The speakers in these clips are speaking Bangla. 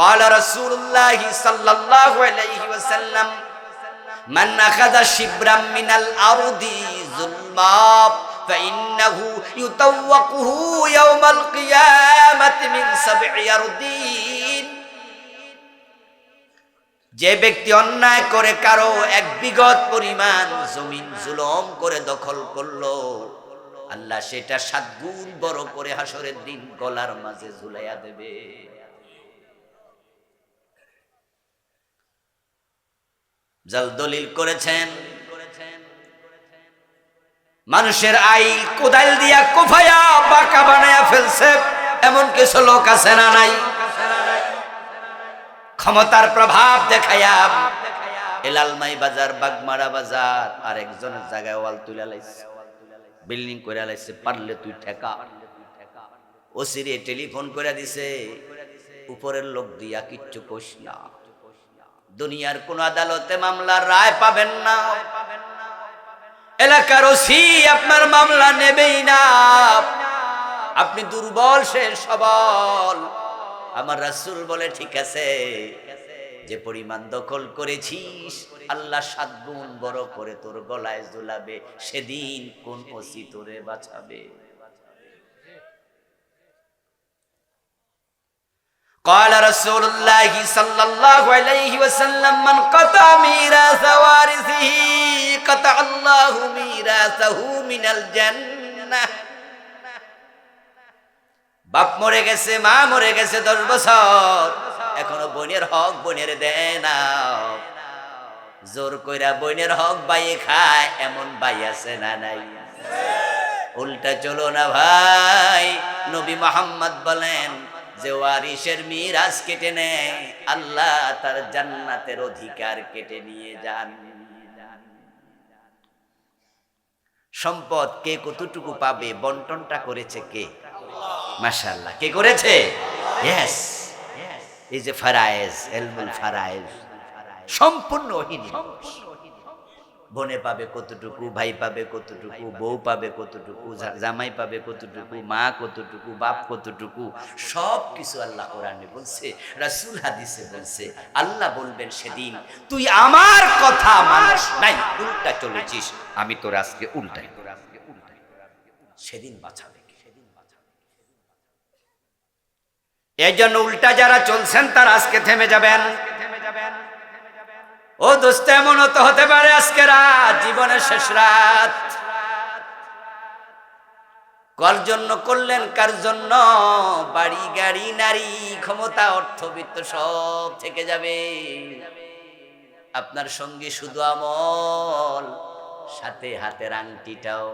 قال رسول الله صلى الله عليه وسلم من أخذ شبرا من الأرض ظلما فإنه يطوقه يوم القيامة من سبع أرضين যে ব্যক্তি অন্যায় করে কারো এক বিগত পরিমাণ জমিন জুলম করে দখল করলো আল্লাহ সেটা সাত গুণ বড় করে হাসরের দিন গলার মাঝে ঝুলাইয়া দেবে জাল দলিল করেছেন, মানুষের আইল কোদাল দিয়া কোফায়া বাঁকা বানায়া ফেলছে, এমন কিছু লোক আছে না নাই? ক্ষমতার প্রভাব এলালমাই বাজার, বাগমারা বাজার আর একজনের জায়গায় ওয়াল তুলে লাইছে। বিল্ডিং করে লাইছে, পারলে তুই ঠেকা। ওসিরে টেলিফোন করে দিছে, উপরের লোক দিয়া কিচ্ছু কোষ না। দুনিয়ার কোন আদালতে মামলার রায় পাবেন না। এলাকার ওসি, আপনার মামলা নেবেই না। আপনি দুর্বল, সে সবল। আমার রাসূল বলে, ঠিক আছে, যে পরিমাণ দখল করেছিস, আল্লাহ সাত গুণ বড় করে তোর গলায় ঝুলাবে, সেদিন কোন ওসি তোরে বাঁচাবে? قال رسول الله صلى الله عليه وسلم من قطع ميراث وارثه قطع الله ميراثه من الجنة বাপ মরে গেছে মা মরে গেছে দশ বছর এখনো বোনের হক বোনের দেয় না জোর কইরা বোনের হক বাইয়ে খায় এমন বাই আছে না নাই উল্টা চলো না ভাই নবী মোহাম্মদ বলেন যে ওয়ারিসের মিরাজ কেটে নেয়। আল্লাহ তার জান্নাতের অধিকার কেটে নিয়ে যান। সম্পদ কে কতটুকু পাবে, বন্টনটা করেছে কে? মাশাআল্লাহ। কে করেছে? ইয়েস এই যে ফারায়েজ ফারায়েজ। সম্পূর্ণ ওহিনী বোনে পাবে কতটুকু, ভাই পাবে কতটুকু, বউ পাবে কতটুকু জামাই পাবে কতটুকু, মা কতটুকু, বাপ কতটুকু সব কিছু আল্লাহ কোরআনে বলছে, রাসূল হাদিসে বলছে, আল্লাহ বলবেন সেদিন, তুই আমার কথা মানুষ নাই, উল্টা চলেছিস, আমি তোর আজকে উল্টাই তোর আজকে উল্টাই সেদিন বাঁচাবে এই জন্য উল্টা যারা চলছেন, তারা আজকে থেমে যাবেন। ও দোস্ত এমন তো হতে পারে আজকে রাত, জীবনের শেষ রাত। কার জন্য করলেন, কার জন্য? বাড়ি, গাড়ি, নারী, ক্ষমতা, অর্থবিত্ত, সব থেকে যাবে। আপনার সঙ্গে শুধু আমল, সাথে হাতের আংটিটাও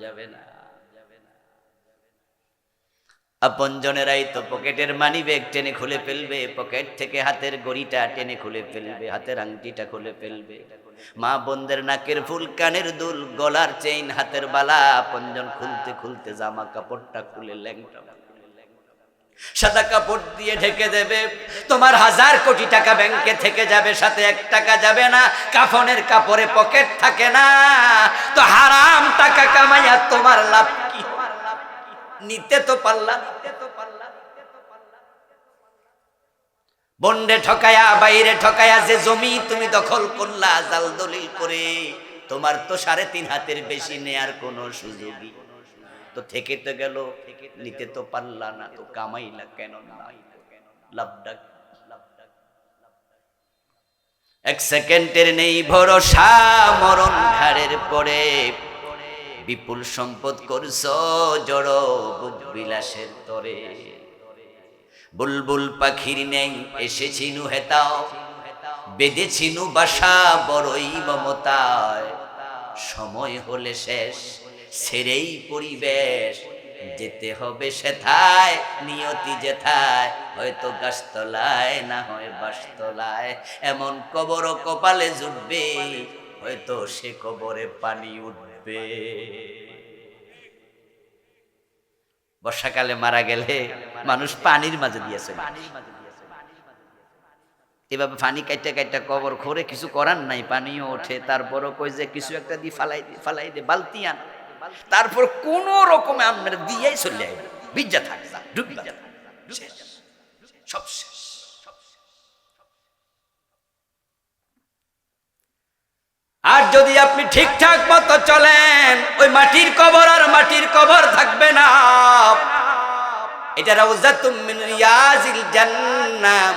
যাবে না। আপনজনেরাই তো পকেটের মানি ব্যাগ টেনে খুলে ফেলবে। পকেট থেকে হাতের গড়িটা টেনে খুলে ফেলবে। হাতের আংটিটা খুলে ফেলবে। মা বোনদের নাকের ফুল, কানের দুল, গলার চেইন হাতের বালা আপনজন খুলতে খুলতে জামা কাপড়টা খুলে ল্যাংটা সাদা কাপড় দিয়ে ঢেকে দেবে। তোমার হাজার কোটি টাকা ব্যাংকে থেকে যাবে, সাথে এক টাকা যাবে না। কাফনের কাপড়ে পকেট থাকে না। তো হারাম টাকা কামাইয়া তোমার লাভ নিতে তো পারলা। বন্ডে ঠকায়া, বাইরে ঠকায়া যে জমি তুমি দখল করলা, জাল দলিল করে, তোমার তো সাড়ে তিন হাতের বেশি নেয়ার কোনো সুযোগই তো থেকে তো গেল, নিতে তো পারলা না, তো কামাইলা কেন না? লাভটা এক সেকেন্ডের নেই ভরসা, মরণ ঘাড়ের পরে বিপুল সম্পদ করছ জড় বিলাসের তরে। বুলবুল পাখির নেই এসেছিনু হেতাও, বেঁধেছিনু বাসা বড়ই মমতায়। সময় হলে শেষ সেরেই পরিবেশ, যেতে হবে সেথায়, নিয়তি যেথায়, হয়তো গাছতলায়, না হয় বাসতলায়। এমন কবর কপালে জুটবে, হয়তো সে কবরে পানি উঠবে। বর্ষাকালে মারা গেলে মানুষ পানির মাঝে দিয়েছে এভাবে পানি কাইটা কাইটা কবর খোরে কিছু করার নাই, পানিও ওঠে। তারপরও কই যে কিছু একটা দিয়ে ফালাই দে ফালাই দে, বালতি আন। তারপর কোন রকমে আপনার দিয়েই চলে আইবে বিজ্জা থাকবে ডুবি শেষ। সব শেষ। যদি আপনি ঠিকঠাক মতো চলেন, ওই মাটির কবর আর মাটির কবর থাকবে না। এটা রাউজাতুম মিন জান্নাম।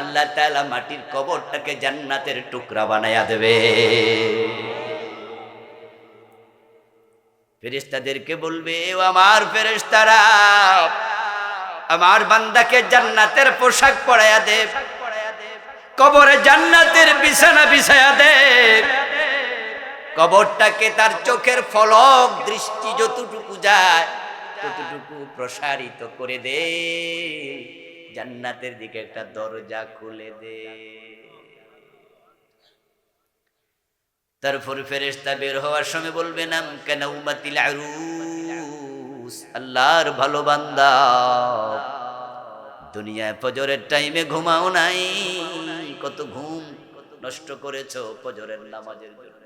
আল্লাহ তাআলা মাটির কবরটাকে জান্নাতের টুকরা বানায়া দেবে। ফেরেশতাদেরকে বলবে, ও আমার ফেরেশতারা, আমার বান্দাকে জান্নাতের পোশাক পরায়া দেব কবরে জান্নাতের বিছানা বিছায়া দে। কবরটাকে তার চোখের ফলক দৃষ্টি যতটুকু যায়, ততটুকু প্রসারিত করে দে। জান্নাতের দিকে একটা দরজা খুলে দে। তারপর ফেরেশতা বের হওয়ার সময় বলবে, নাম কেন আল্লাহর ভালো বান্দা। দুনিয়ায় ফজরের টাইমে ঘুমাও নাই। কত ঘুম নষ্ট করেছ ফজরের নামাজের জন্য।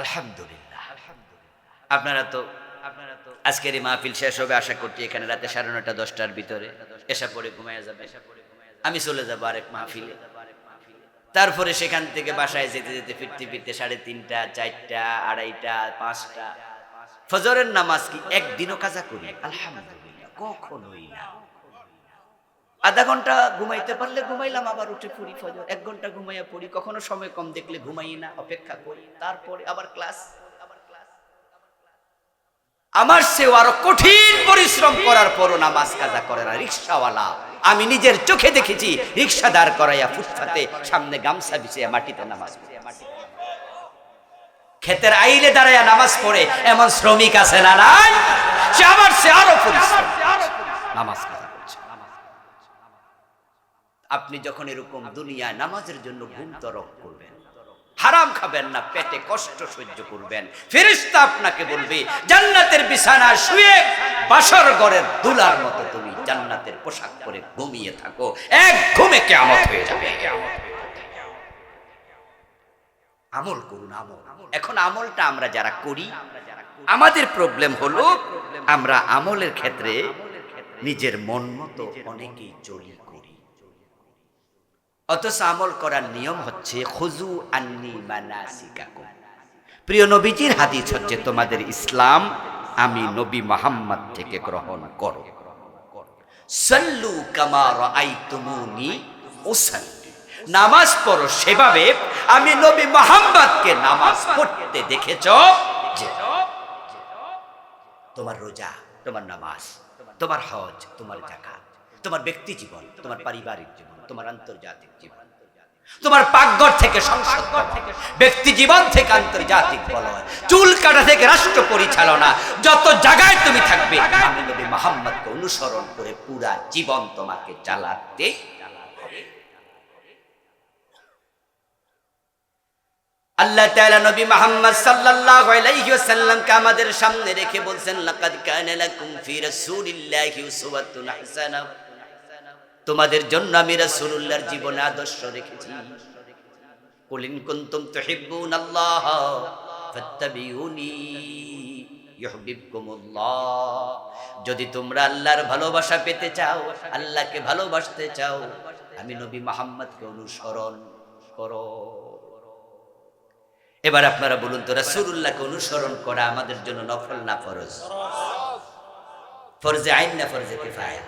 আলহামদুলিল্লাহ। আপনারা তো আজকের এই মাহফিল শেষ হবে, আশা করছি এখানে রাতে সাড়ে নটা দশটার ভিতরে এসা পরে ঘুমাইয়া যাবে। আমি চলে যাব আরেক মাহফিলে। তারপরে সেখান থেকে বাসায় যেতে যেতে ফিরতে ফিরতে সাড়ে তিনটা, চারটা, আড়াইটা, পাঁচটা। ফজরের নামাজ কি একদিনও কাজা করি? আলহামদুলিল্লাহ, কখনোই না। আধা ঘণ্টা ঘুমাইতে পারলে ঘুমাইলাম, আবার উঠে পড়ি ফজর। এক ঘণ্টা ঘুমাইয়া পড়ি, কখনো সময় কম দেখলে ঘুমাই না, অপেক্ষা করি। তারপরে আবার ক্লাস। আমার সেও আরও কঠিন পরিশ্রম করার পরও নামাজ কাজা করে না, রিক্সাওয়ালা। আমি নিজের চোখে দেখেছি, রিক্সা দাঁড় করাইয়া ফুটপাতে সামনে গামছা বিছিয়ে মাটিতে নামাজ ক্ষেতের আইলে দাঁড়াইয়া নামাজ পড়ে, এমন শ্রমিক আছে না নাই? সে আমার সে আরও পরিশ্রম। নামাজ আপনি যখন এরকম দুনিয়ায় নামাজের জন্য ঘুম তরক করবেন হারাম খাবেন না পেটে কষ্ট সহ্য করবেন। ফেরিস্তা আপনাকে বলবে জান্নাতের বিছানা শুয়ে বাসর ঘরের দুলার মতো তুমি জান্নাতের পোশাক পরে ঘুমিয়ে থাকো। এক ঘুমে কেমত হয়ে যাবে। আমল করুন আমল। এখন আমলটা আমরা যারা করি আমাদের প্রবলেম হলো আমরা আমলের ক্ষেত্রে নিজের মন মতো অনেকেই চলি। করি অথচ আমল করার নিয়ম হচ্ছে খুজু আন্নি মানাসিকাকুম। প্রিয় নবীজির হাদিস হচ্ছে, তোমাদের ইসলাম আমি নবী মোহাম্মদ থেকে গ্রহণ করো। সল্লু কামা রাআইতুমুনি উসাল্লি। নামাজ পড়ো সেভাবে আমি নবী মোহাম্মদকে নামাজ পড়তে দেখেছ যে তোমার রোজা, তোমার নামাজ, তোমার হজ, তোমার জাকাত তোমার ব্যক্তি জীবন, তোমার পারিবারিক জীবন তোমার আন্তর্জাতিক জীবন। তোমার পাকঘর থেকে সংসদ থেকে ব্যক্তি জীবন থেকে আন্তর্জাতিক বলয় চুল কাটা থেকে রাষ্ট্র পরিচালনা। যত জায়গায় তুমি থাকবে, আমি নবী মোহাম্মদকে অনুসরণ করে পুরা জীবন তোমাকে চালাতে আল্লাহ তাআলা নবী মুহাম্মদ সাল্লাল্লাহু আলাইহি ওয়াসাল্লামকে আমাদের সামনে রেখে বলছেন, লাকাদ কানা লাকুম ফি রাসূলিল্লাহি উসওয়াতুন হাসানা তোমাদের জন্য আমি রাসূলুল্লাহর জীবনে আদর্শ রেখেছি। কুলিন কুনতুম তুহিব্বুনাল্লাহ, ফাত্তাবিউনি ইউহিব্বুকুমুল্লাহ। যদি তোমরা আল্লাহর ভালোবাসা পেতে চাও, আল্লাহকে ভালোবাসতে চাও, আমি নবী মুহাম্মদকে অনুসরণ করো। এবার আপনারা বলুন তো, রাসূলুল্লাহকে অনুসরণ করা আমাদের জন্য নফল না ফরজ? ফরজে আইন না ফরজে কিফায়া?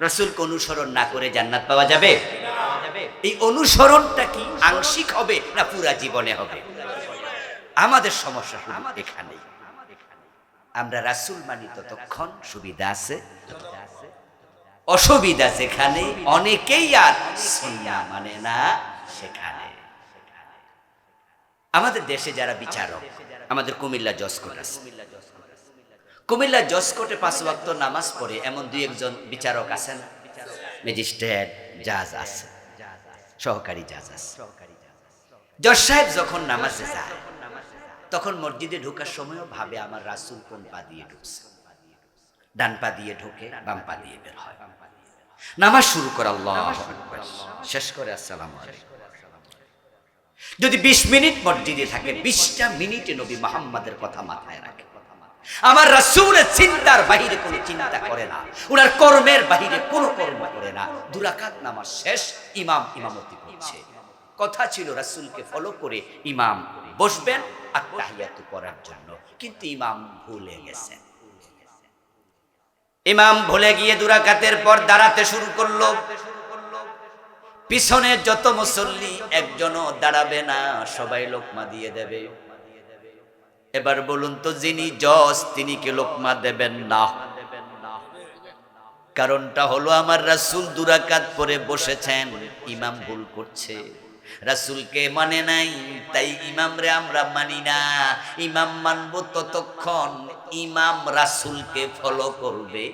রাসূলকে অনুসরণ না করে জান্নাত পাওয়া যাবে? এই অনুসরণটা কি আংশিক হবে না পুরা জীবনে হবে? আমাদের সমস্যা শুধু এখানেই। আমরা রাসূল মানি ততক্ষণ সুবিধা আছে? অসুবিধা যেখানে, অনেকেই আর সুন্নাহ মানে না সেখানে। আমাদের দেশে যারা বিচারক, আমাদের কুমিল্লা জসকোট আছে। কুমিল্লা জসকোটে পাঁচ ওয়াক্ত নামাজ পড়ে এমন দুই একজন বিচারক আছেন। ম্যাজিস্ট্রেট জাজ আছে, সহকারী জাজ আছে। জজ সাহেব যখন নামাজে যায়, তখন মসজিদে ঢোকার সময়ও ভাবে আমার রাসুল কোন পা দিয়ে ঢুকছে। ডান পা দিয়ে ঢোকে, বাম পা দিয়ে বের হয়। নামাজ শুরু করে আল্লাহ শেষ করে আসসালাম যদি বিশ মিনিট মসজিদে থাকে, বিশটা মিনিটে নবী মোহাম্মদের কথা মাথায় রাখে। আমার রাসূলের চিন্তার বাহিরে কোনো চিন্তা করে না। ওনার কর্মের বাহিরে কোনো কর্ম করে না। দুরাকাত নামাজ শেষ, ইমাম ইমামতি করছে। কথা ছিল রাসূলকে ফলো করে ইমাম বসবেন আর তাহিয়াতু করার জন্য। কিন্তু ইমাম ভুলে গেছেন। ইমাম ভুলে গিয়ে দুরাকাতের পর দাঁড়াতে শুরু করল। পিছনে যত মুসল্লি, একজনও দাঁড়াবে না, সবাই লোকমা দিয়ে দেবে। এবার বলুন তো, যিনি জজ, তিনি কে লোকমা দেবেন না? কারণটা হলো আমার রাসুল দুরাকাত পরে বসেছেন, ইমাম ভুল করছে। রাসুলকে মানে নাই, তাই ইমামরে আমরা মানি না। ইমাম মানব ততক্ষণ ইমাম রাসুলকে ফলো করবে।